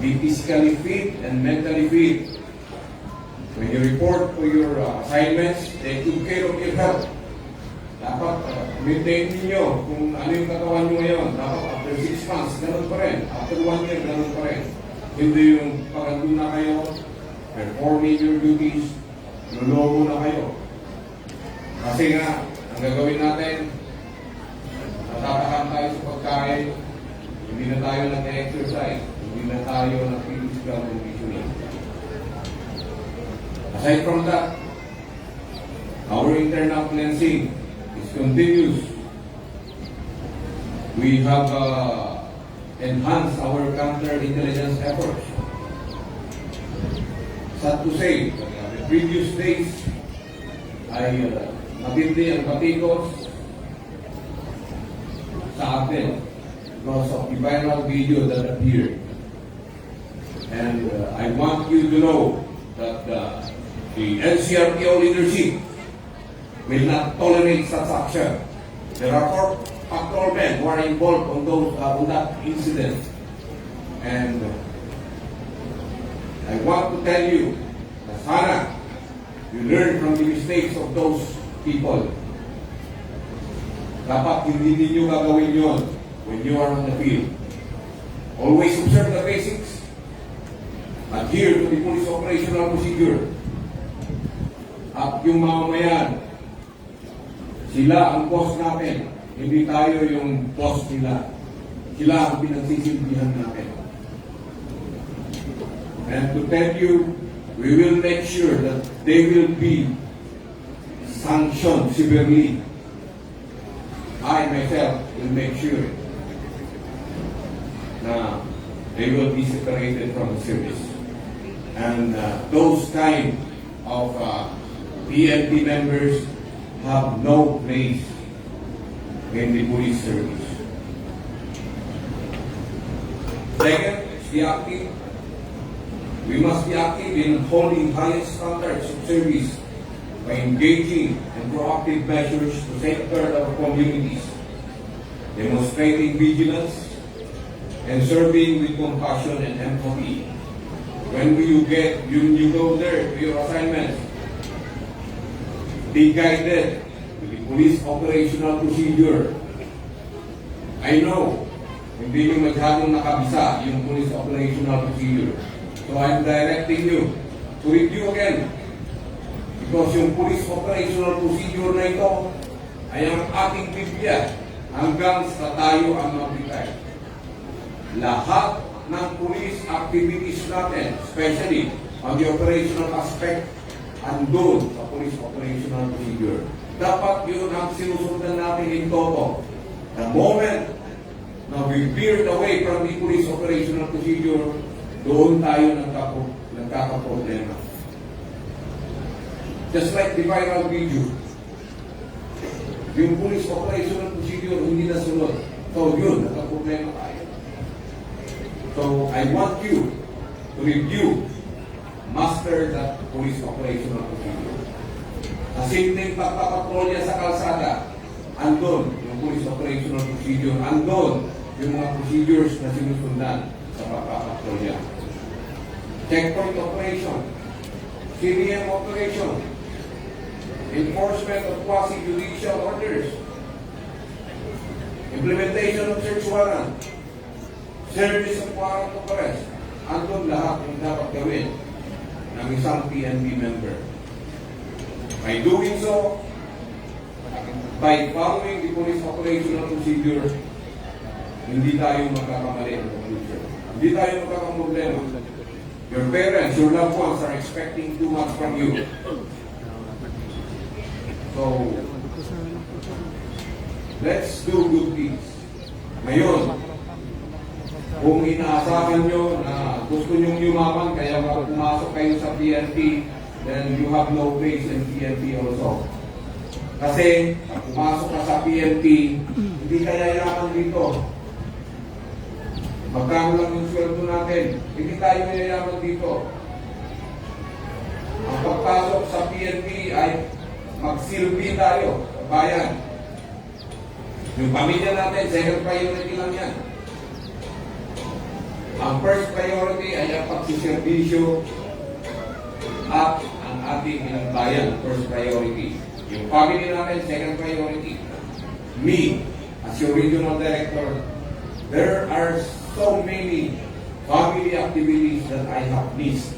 Be physically fit and mentally fit. When you report for your uh, assignments, take good care of your health. Dapat uh, maintain ninyo kung ano yung katawan nyo ngayon. Dapat after 6 months, ganun pa rin. After 1 year, ganun pa rin. Hindi yung pag na kayo, performing your duties, lulugo na kayo. Kasi nga, ang gagawin natin, natatakan tayo sa pagkain, hindi na tayo nag-exercise, hindi na tayo nag-physical conditioning. Aside from that, our internal cleansing is continuous. We have uh, enhanced our counterintelligence efforts. Sad to say, the previous days ay uh, matindi ang batikos sa atin because of the viral video that appeared. And uh, I want you to know that uh, the NCRPO leadership will not tolerate such action. There are four patrolmen who are involved on those uh, on that incident, and uh, I want to tell you na sana you learn from the mistakes of those people. Dapat hindi ninyo gagawin yon when you are on the field. Always observe the basics. Adhere to the police operational procedure. At yung mamamayan, sila ang boss natin. Hindi tayo yung boss nila. Sila ang pinagsisilbihan natin. And to tell you, we will make sure that they will be sanctioned severely. I myself will make sure na they will be separated from the service. And uh, those kind of uh, PNP members have no place in the police service. Second, the active. We must be active in holding highest standards of service by engaging in proactive measures to safeguard our communities, demonstrating vigilance, and serving with compassion and empathy. When you get, you, you go there to your assignments, be guided with the police operational procedure. I know, hindi nyo masyadong nakabisa yung police operational procedure. So I'm directing you to review again. Because yung police operational procedure na ito ay ang ating Biblia hanggang sa tayo ang mabigay. Lahat ng police activities natin, especially on the operational aspect, andun sa police operational procedure. Dapat yun ang sinusundan natin in toto. The moment na we veered away from the police operational procedure, doon tayo nagkako, nagkakaproblema. Just like the viral video, yung police operational procedure hindi nasunod. So yun, nagkaproblema tayo. So I want you to review, master that police operational procedure. Sa simpleng pagpapatrolya sa kalsada, andon yung police operational procedure, andon yung mga procedures na sinusundan sa pagpapatrolya. Checkpoint operation, CDM operation, enforcement of quasi-judicial orders, implementation of search warrant, service of warrant of arrest, andun lahat yung dapat gawin ng isang PNP member. By doing so, by following the police operational procedure, hindi tayo magkakamali in future. Hindi tayo magkakaproblema. Your parents, your loved ones are expecting too much from you. So, let's do good things. Ngayon, kayo sa PNP, then you have no place in PNP also. Kasi, pag pumasok ka sa PNP, hindi ka yayaman dito. Magkano lang yung sweldo natin, hindi tayo yayaman dito. Ang pagpasok sa PNP ay magsilbi tayo bayan. Yung pamilya natin, second priority lang yan. Ang first priority ay ang pagsiservisyo at ang ating bayan, first priority. Yung family natin, second priority. Me, as your regional director, there are so many family activities that I have missed.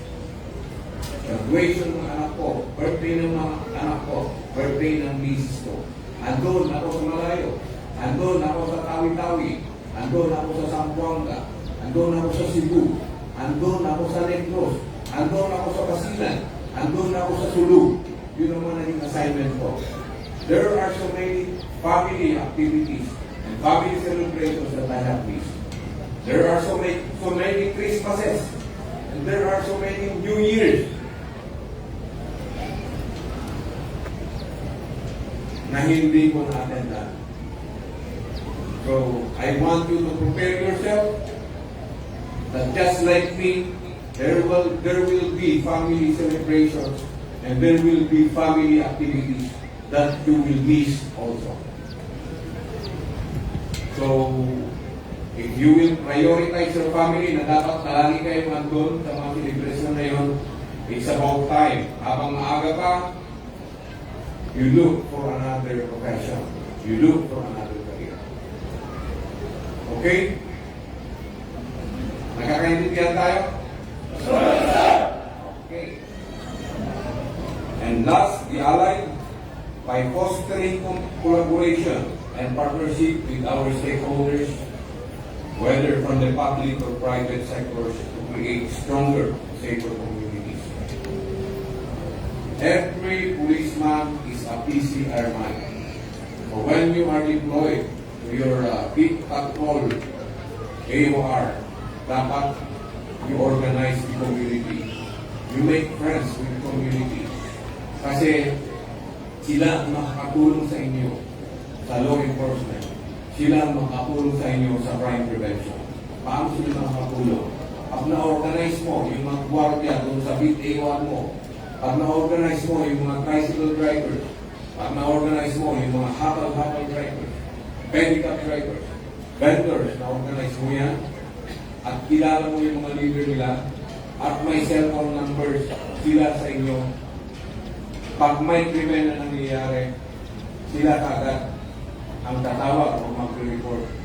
Graduation ng anak ko, birthday ng mga anak ko, birthday ng misis ko. Andun ako sa Malayo, andun ako sa Tawi-Tawi, andun ako sa Zamboanga, andun ako sa Cebu, andun ako sa Negros, andun ako sa Basilan, andun ako sa Sulu. Yun naman naging assignment ko. There are so many family activities and family celebrations that I have missed. There are so many, so many Christmases and there are so many New Years na hindi ko na-attendan. So, I want you to prepare yourself that just like me, there will, there will be family celebrations and there will be family activities that you will miss also. So, if you will prioritize your family na dapat na lagi kayo nandun sa mga celebration na yun, it's about time. Habang maaga pa, you look for another profession. You look for another career. Okay? Nakakaintindihan tayo? Last, the allied, by fostering co- collaboration and partnership with our stakeholders, whether from the public or private sectors, to create stronger, safer communities. Every policeman is a PCR man. So when you are deployed to your uh, big patrol AOR, dapat you organize the community. You make friends with the community. Kasi sila ang makakatulong sa inyo sa law enforcement. Sila ang makakatulong sa inyo sa crime prevention. Paano sila makakatulong? Pag na-organize mo yung mga gwardiya doon sa big AOR mo, pag na-organize mo yung mga tricycle drivers, pag na-organize mo yung mga habal-habal drivers, pedicab drivers, vendors, na-organize mo yan, at kilala mo yung mga leader nila, at may cellphone numbers sila sa inyo, pag may krimen na nangyayari, sila kagad ang tatawag o mag-report